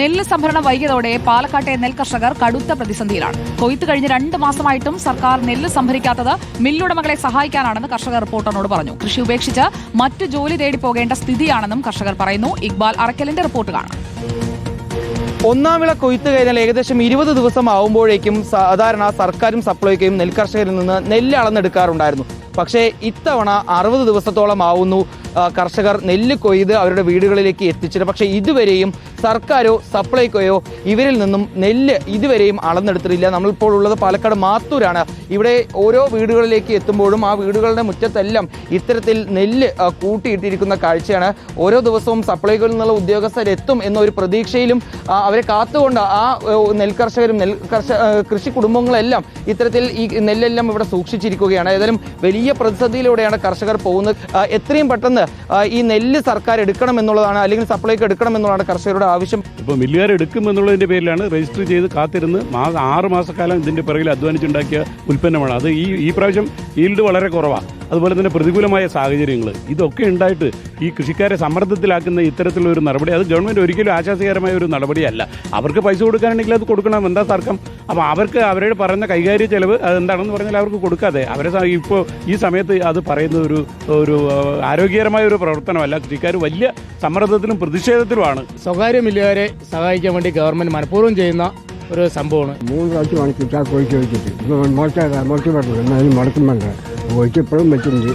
നെല്ല് സംഭരണം വൈകിയതോടെ പാലക്കാട്ടെ നെൽകർഷകർ കടുത്ത പ്രതിസന്ധിയിലാണ്. കൊയ്ത്ത് കഴിഞ്ഞ് രണ്ട് മാസമായിട്ടും സർക്കാർ നെല്ല് സംഭരിക്കാത്തത് മില്ലുടമകളെ സഹായിക്കാനാണെന്ന് കർഷകർ റിപ്പോർട്ടറിനോട് പറഞ്ഞു. കൃഷി ഉപേക്ഷിച്ച് മറ്റു ജോലി തേടി പോകേണ്ട സ്ഥിതിയാണെന്നും കർഷകർ പറയുന്നു. ഇക്ബാൽ അറക്കലിന്റെ റിപ്പോർട്ട് കാണാം. ഒന്നാം വിള കൊയ്ത്ത് കഴിഞ്ഞാൽ ഏകദേശം ഇരുപത് ദിവസം ആവുമ്പോഴേക്കും സാധാരണ സർക്കാരും സപ്ലൈക്കയും നെൽകർഷകരിൽ നിന്ന് നെല്ല് അളന്നെടുക്കാറുണ്ടായിരുന്നു. പക്ഷേ ഇത്തവണ അറുപത് ദിവസത്തോളം ആവുന്നു. കർഷകർ നെല്ല് കൊയ്ത് അവരുടെ വീടുകളിലേക്ക് എത്തിച്ചത് പക്ഷേ ഇതുവരെയും സർക്കാരോ സപ്ലൈക്കോയോ ഇവരിൽ നിന്നും നെല്ല് ഇതുവരെയും അളന്നെടുത്തിട്ടില്ല. നമ്മളിപ്പോൾ ഉള്ളത് പാലക്കാട് മാത്തൂരാണ്. ഇവിടെ ഓരോ വീടുകളിലേക്ക് എത്തുമ്പോഴും ആ വീടുകളുടെ മുറ്റത്തെല്ലാം ഇത്തരത്തിൽ നെല്ല് കൂട്ടിയിട്ടിരിക്കുന്ന കാഴ്ചയാണ്. ഓരോ ദിവസവും സപ്ലൈകോയിൽ നിന്നുള്ള ഉദ്യോഗസ്ഥരെത്തും എന്നൊരു എന്ന പ്രതീക്ഷയിലും അവരെ കാത്തുകൊണ്ട് ആ നെൽകർഷകരും നെൽ കർഷ കൃഷി കുടുംബങ്ങളെല്ലാം ഇത്തരത്തിൽ ഈ നെല്ലെല്ലാം ഇവിടെ സൂക്ഷിച്ചിരിക്കുകയാണ്. ഏതായാലും വലിയ പ്രതിസന്ധിയിലൂടെയാണ് കർഷകർ പോകുന്നത്. എത്രയും പെട്ടെന്ന് ഈ നെല്ല് സർക്കാർ എടുക്കണം എന്നുള്ളതാണ് അല്ലെങ്കിൽ സപ്ലൈക്ക് എടുക്കണം എന്നുള്ളതാണ് കർഷകരുടെ ആവശ്യം. ഇപ്പോൾ മില്ലുകാർ എടുക്കും എന്നുള്ളതിന്റെ പേരിലാണ് രജിസ്റ്റർ ചെയ്ത് കാത്തിരുന്ന് ആറ് മാസക്കാലം ഇതിന്റെ പിറകിൽ അധ്വാനിച്ചുണ്ടാക്കിയ ഉൽപ്പന്നമാണ്. അത് ഈ ഈ പ്രാവശ്യം ഈൽഡ് വളരെ കുറവാണ് അതുപോലെ തന്നെ പ്രതികൂലമായ സാഹചര്യങ്ങൾ ഇതൊക്കെ ഉണ്ടായിട്ട് ഈ കൃഷിക്കാരെ സമ്മർദ്ദത്തിലാക്കുന്ന ഇത്തരത്തിലുള്ള ഒരു നടപടി അത് ഗവൺമെന്റ് ഒരിക്കലും ആശാസ്യകരമായ ഒരു നടപടിയല്ല. അവർക്ക് പൈസ കൊടുക്കാനുണ്ടെങ്കിൽ അത് കൊടുക്കണം എന്താ തർക്കം? അപ്പോൾ അവർക്ക് അവരുടെ പറഞ്ഞ കൈകാര്യ ചെലവ് അതെന്താണെന്ന് പറഞ്ഞാൽ അവർക്ക് കൊടുക്കാതെ. അവരെ ഇപ്പോൾ ഈ സമയത്ത് അത് പറയുന്ന ഒരു ഒരു ആരോഗ്യകരമായ ഒരു പ്രവർത്തനമല്ല. കൃഷിക്കാർ വലിയ സമ്മർദ്ദത്തിലും പ്രതിഷേധത്തിലുമാണ്. സ്വകാര്യ മില്ലുകാരെ സഹായിക്കാൻ വേണ്ടി ഗവൺമെന്റ് മനഃപൂർവം ചെയ്യുന്ന ഒരു സംഭവമാണ്. മൂന്ന് പ്രാവശ്യം മണിക്കിട്ടാൽ കൊഴിച്ച് വെച്ചിട്ട്. ഇപ്പം മോശം മോശം പറഞ്ഞു എന്നാലും മുടക്കം വേണ്ട കൊഴിച്ച് ഇപ്പോഴും വെച്ചിട്ടുണ്ട്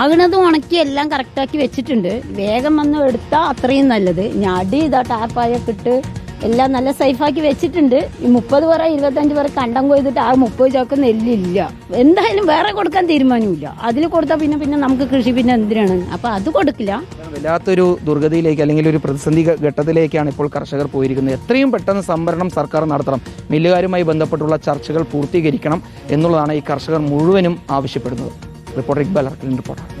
ആകണതും ഉണക്കി എല്ലാം കറക്റ്റാക്കി വെച്ചിട്ടുണ്ട്. വേഗം വന്ന് എടുത്താൽ അത്രയും നല്ലത്. ഞാൻ അടി ഇതാ ടാർപ്പായൊക്കെ ഇട്ട് എല്ലാം നല്ല സേഫാക്കി വെച്ചിട്ടുണ്ട്. ഈ മുപ്പത് പേരെ ഇരുപത്തഞ്ച് പേരെ കണ്ടം കൊയ്തിട്ട് ആ മുപ്പത് ചാക്ക് നെല്ലില്ല. എന്തായാലും വേറെ കൊടുക്കാൻ തീരുമാനമില്ല. അതിൽ കൊടുത്താൽ പിന്നെ പിന്നെ നമുക്ക് കൃഷി പിന്നെ എന്തിനാണ്? അപ്പൊ അത് കൊടുക്കില്ല. വല്ലാത്തൊരു ദുർഗതിയിലേക്ക് അല്ലെങ്കിൽ ഒരു പ്രതിസന്ധി ഘട്ടത്തിലേക്കാണ് ഇപ്പോൾ കർഷകർ പോയിരിക്കുന്നത്. എത്രയും പെട്ടെന്ന് സംവരണം സർക്കാർ നടത്തണം. മില്ലുകാരുമായി ബന്ധപ്പെട്ടുള്ള ചർച്ചകൾ പൂർത്തീകരിക്കണം എന്നുള്ളതാണ് ഈ കർഷകർ മുഴുവനും ആവശ്യപ്പെടുന്നത്. Reporter Iqbal അർക്കലിൻ reporter